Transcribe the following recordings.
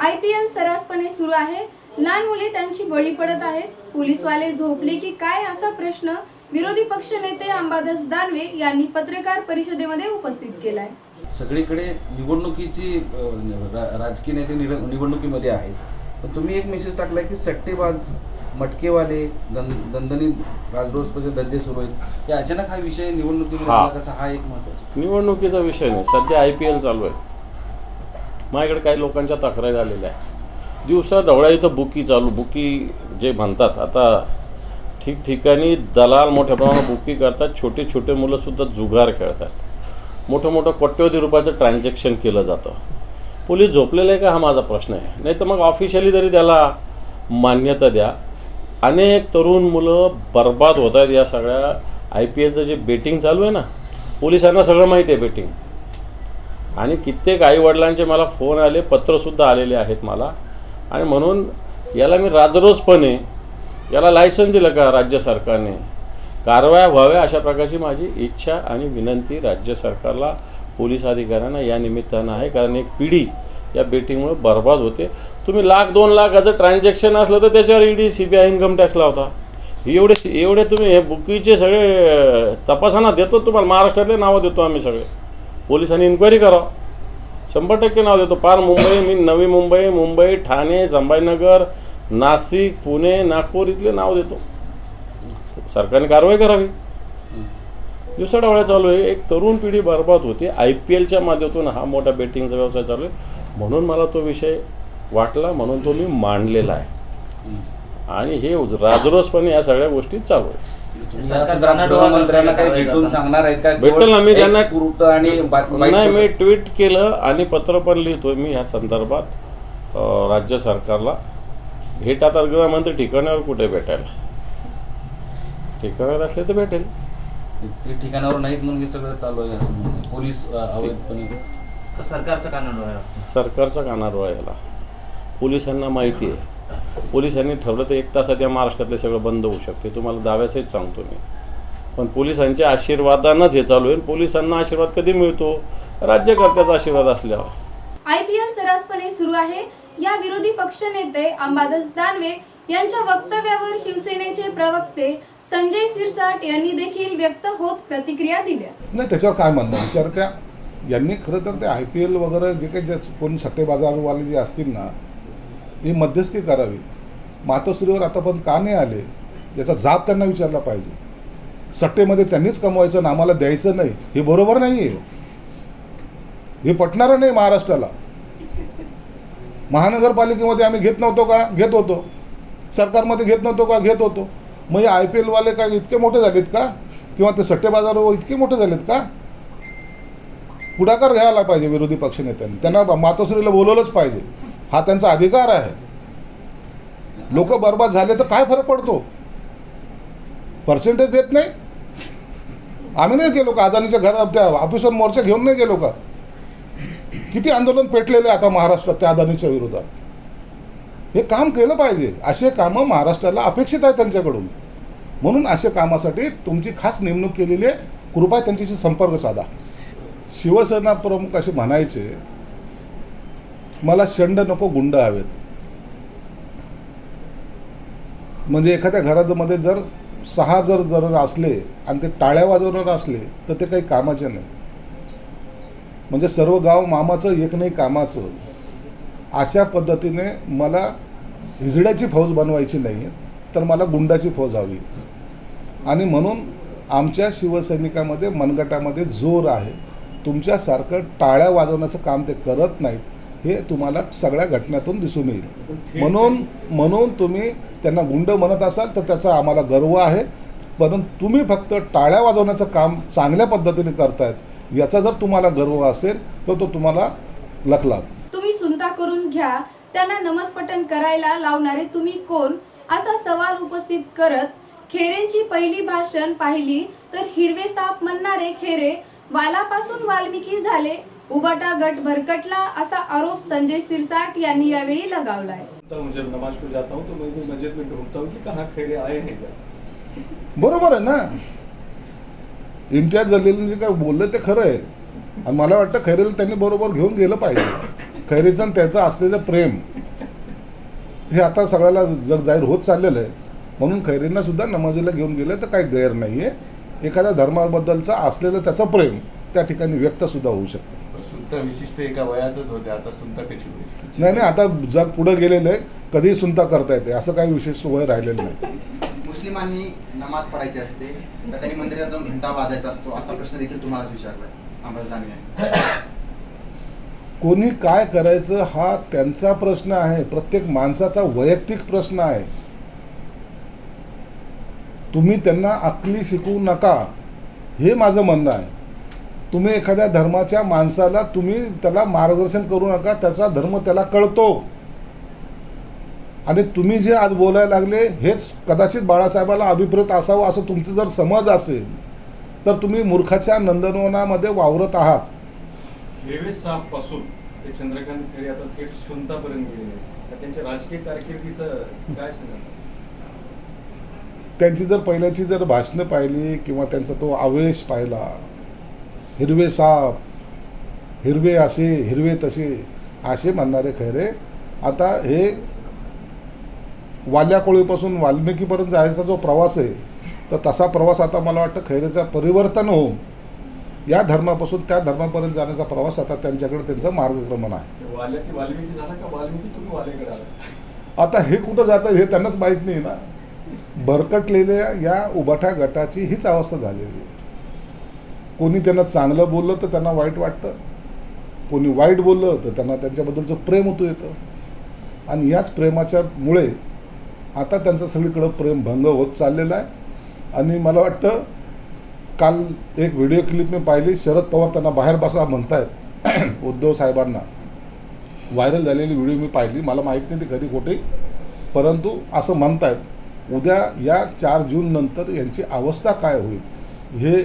I P L सर्रासपणे सुरू आहे. लहान मुले त्यांची बळी पडत आहेत. पोलीसवाले झोपले की काय असा प्रश्न विरोधी पक्षनेते अंबादास दानवे यांनी पत्रकार परिषदेमध्ये उपस्थित केलाय. सगळीकडे निवडणुकीची राजकीय नेते निर- निवडणुकीमध्ये आहेत. पण तुम्ही एक मेसेज टाकलाय की सट्टेबाज मटकेवाले दं दणदणीत राजरोसपचे धंदे सुरू आहेत. हे अचानक हा विषय निवडणुकीमध्ये कसा? हा एक महत्त्वाचा निवडणुकीचा विषय नाही. सध्या आय पी एल चालू आहे. माझ्याकडे काही लोकांच्या तक्रारी आलेल्या आहे दिवसा ढवळ्या इथं बुकी चालू बुकी जे म्हणतात आता ठिकठिकाणी दलाल मोठ्या प्रमाणात बुकी करतात छोटे छोटे मुलंसुद्धा जुगार खेळतात. मोठं मोठं कोट्यवधी रुपयाचं ट्रान्झॅक्शन केलं जातं. पोलीस झोपलेलं आहे का? हा माझा प्रश्न आहे. नाही तर मग ऑफिशियली तरी त्याला मान्यता द्या. अनेक तरुण मुलं बर्बाद होत आहेत या सगळ्या आय पी एलचं जे बेटिंग चालू आहे ना पोलिसांना सगळं माहिती आहे बेटिंग आणि कित्येक आईवडिलांचे मला फोन आले पत्रसुद्धा आलेले आहेत मला. आणि म्हणून याला मी राजरोसपणे याला लायसन दिलं का राज्य सरकारने? कारवाया व्हाव्या अशा प्रकारची माझी इच्छा आणि विनंती राज्य सरकारला पोलीस अधिकाऱ्यांना या निमित्तानं आहे. कारण एक पिढी या बेटिंगमुळे बर्बाद होते. तुम्ही लाख दोन लाखाचं ट्रान्झॅक्शन असलं तर त्याच्यावर ED C B I income tax लावता. एवढे एवढे तुम्ही हे बुकीचे सगळे तपासणा तपासांना देतो तुम्हाला. महाराष्ट्रातले नावं देतो आम्ही सगळे. पोलिसांनी इन्क्वायरी करा. शंभर टक्के नाव देतो. पार मुंबई मी नवी मुंबई मुंबई ठाणे संभाजीनगर नाशिक पुणे नागपूर इथले नाव देतो. सरकारने कारवाई करावी. दिवसाडावळ्या चालू आहे. एक तरुण पिढी बर्बाद होती. आय पी एलच्या माध्यमातून हा मोठा बेटिंगचा व्यवसाय चालू आहे. म्हणून मला तो विषय वाटला. म्हणून तो मी मांडलेला आहे. आणि हे राजरोसपणे या सगळ्या गोष्टी चालू आहेत. तुम्ही या संदर्भात गृहमंत्र्यांना काही भेटून सांगणार आहेत का? भेटेल ना मी त्यांना आणि नाही मी? ट्विट केलं आणि पत्र पण लिहितोय मी ह्या संदर्भात राज्य सरकारला. भेट आता गृहमंत्री ठिकाणावर कुठे भेटायला? ठिकाणावर असले तर भेटेल. ते ठिकाणावर नाहीत म्हणून हे सगळं चालू आहे असं म्हणणं. आहे. पोलीस अवैधपणे. सरकारचं आहे सरकारचा कानार याला. पोलिसांना माहिती आहे. पोलिसांनी ठरवलं तर एक तासात या महाराष्ट्रातले सगळं बंद होऊ शकते. तुम्हाला दाव्यासहित सांगतो मी. पण पोलिसांच्या आशीर्वादानंच हे चालू आहे आणि पोलिसांना आशीर्वाद कधी मिळतो? राज्यकर्त्याचा आशीर्वाद असल्यावर. आय पी एल सर्रासपणे सुरू आहे. या विरोधी पक्षनेते अंबादास दानवे यांच्या वक्तव्यावर शिवसेनेचे प्रवक्ते संजय सिरसाट यांनी देखील व्यक्त होत प्रतिक्रिया दिल्या. नाही त्याच्यावर काय म्हणणं? विचार त्या यांनी खरं तर ते आय पी एल वगैरे जे काही ज्या कोण सट्टेबाजारवाले जे असतील ना ही मध्यस्थी करावी. मातोश्रीवर आतापर्यंत का नाही आले याचा जाब त्यांना विचारला पाहिजे. सट्टेमध्ये त्यांनीच कमवायचं आणि आम्हाला द्यायचं नाही हे बरोबर नाही आहे हे पटणारं नाही महाराष्ट्राला. महानगरपालिकेमध्ये आम्ही घेत नव्हतो का? घेत होतो. सरकारमध्ये घेत नव्हतो का? घेत होतो. मग हे आय पी एलवाले काय इतके मोठे झालेत का? किंवा ते सट्टेबाजार इतके मोठे झालेत का? पुढाकार घ्यायला पाहिजे विरोधी पक्षनेत्यांनी त्यांना मातोश्रीला बोलवलंच पाहिजे. हा त्यांचा अधिकार आहे. लोक बर्बाद झाले तर काय फरक पडतो? पर्सेंटेज देत नाही? आम्ही नाही गेलो का? अदानीच्या घर त्या ऑफिसवर मोर्चा घेऊन नाही गेलो का? किती आंदोलन पेटलेले आहे आता महाराष्ट्रात त्या अदानीच्या विरोधात? हे काम केलं पाहिजे. असे कामं महाराष्ट्राला अपेक्षित आहे त्यांच्याकडून. म्हणून अशा कामासाठी तुमची खास नेमणूक केलेली आहे. कृपया त्यांच्याशी संपर्क साधा. शिवसेना प्रमुख असे म्हणायचे मला शंड नको गुंड हवेत. म्हणजे एखाद्या घरामध्ये जर सहा जर जर असले आणि ते टाळ्या वाजवणार असले तर ते काही कामाचे नाही. म्हणजे सर्व गाव मामाचं एक नाही कामाचं. अशा पद्धतीने मला हिजड्याची फौज बनवायची नाही तर मला गुंडाची फौज हवी. आणि म्हणून आमच्या शिवसैनिकामध्ये मनगटामध्ये जोर आहे. तुमच्यासारखं टाळ्या वाजवण्याचं काम ते करत नाहीत. हे तुम्हाला सगळ्या घटनेतून दिसून येईल. म्हणून म्हणून तुम्ही त्यांना गुंड म्हणत असाल तर त्याचा आम्हाला गर्व आहे. परंतु तुम्ही फक्त टाळ्या वाजवण्याचं काम चांगल्या पद्धतीने करतायत याचा जर तुम्हाला गर्व असेल तर तो तुम्हाला लखलाभ तुम्ही सुनता करून घ्या त्यांना नमस्पटन करायला लावणारे तुम्ही कोण? असा सवाल उपस्थित करत खेरेंची पहिली भाषण पाहिली तर हिरवे साप म्हणणारे खेरे वालापासून वाल्मिकी झाले. उबाटा गट भरकटला असा आरोप संजय सिरसाट यांनी यावेळी लगावलाय. म्हणजे नमाज को जाता हूँ तो मैं मस्जिद में ढूंढता हूँ कि कहाँ खैरे आए हैं क्या? बरोबर आहे ना? इम्तियाज जलीलने जे काय बोललं ते खरं आहे. आणि मला वाटतं खैरेला त्यांनी बरोबर घेऊन गेलं पाहिजे. खैरेचं आणि त्याचं असलेलं प्रेम हे आता सगळ्याला जग जाहीर होत चाललेलं आहे. म्हणून खैरेंना सुद्धा नमाजीला घेऊन गेलं तर काही गैर नाही आहे एखाद्या धर्माबद्दलचं असलेलं त्याचं प्रेम त्या ठिकाणी व्यक्त सुद्धा होऊ शकतं. सुनता विशिष्ट एका वयातच होते. आता सुनता कशी होईल? नाही नाही आता जग पुढं गेलेलं आहे. कधीही सुनता करता येते. असं काही विशेष वय राहिलेलं नाही. मुस्लिमांनी नमाज पढायची असते. तर त्यांनी मंदिरात जाऊन घंटा वाजायचा असतो. असा प्रश्न देखील तुम्हालाच विचारलाय कोणी काय करायचं हा त्यांचा प्रश्न आहे. प्रत्येक माणसाचा वैयक्तिक प्रश्न आहे. तुम्ही त्यांना अकली शिकवू नका. हे माझं म्हणणं आहे. तुम्ही एखाद्या धर्माच्या माणसाला तुम्ही त्याला मार्गदर्शन करू नका त्याचा धर्म त्याला कळतो. आणि तुम्ही जे आज बोलायला लागले हेच कदाचित बाळासाहेबाला अभिप्रेत असावं असं तुमचं जर समज असेल तर तुम्ही मूर्खाच्या नंदनवनामध्ये वावरत आहात. हिरवे सापपासून ते चंद्रकांत खैरे आता थेट सुनतापर्यंत गेलेले आहेत. तर त्यांच्या राजकीय कारकिर्दीचं काय सांगाल? त्यांची जर पहिल्याची जर भाषणं पाहिली किंवा त्यांचा तो आवेश पाहिला हिरवे साप हिरवे असे हिरवे तसे असे म्हणणारे खैरे. आता हे वाल्या कोळीपासून वाल्मिकीपर्यंत जायचा जो प्रवास आहे तर तसा प्रवास आता मला वाटतं खैरेचा परिवर्तन होऊन या धर्मापासून त्या धर्मापर्यंत जाण्याचा प्रवास आता त्यांच्याकडे त्यांचं मार्गक्रमण आहे. आता हे कुठं जातं हे त्यांनाच माहीत नाही ना. भरकटलेल्या या उभाठ्या गटाची हीच अवस्था झालेली आहे. कोणी त्यांना चांगलं बोललं तर त्यांना वाईट वाटतं. कोणी वाईट बोललं तर त्यांना त्यांच्याबद्दलचं प्रेम होतो येतं. आणि याच प्रेमाच्या मुळे आता त्यांचं सगळीकडं प्रेम भंग होत चाललेलं आहे. आणि मला वाटतं काल एक व्हिडिओ क्लिप मी पाहिली शरद पवार त्यांना बाहेर बसा म्हणतायत उद्धव साहेबांना. व्हायरल झालेली व्हिडिओ मी पाहिली मला माहीत नाही ती खरी खोटी परंतु असं म्हणतायत उद्या या चार जून नंतर यांची अवस्था काय होईल? हे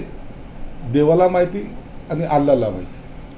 देवाला माहिती आणि अल्लाला माहिती.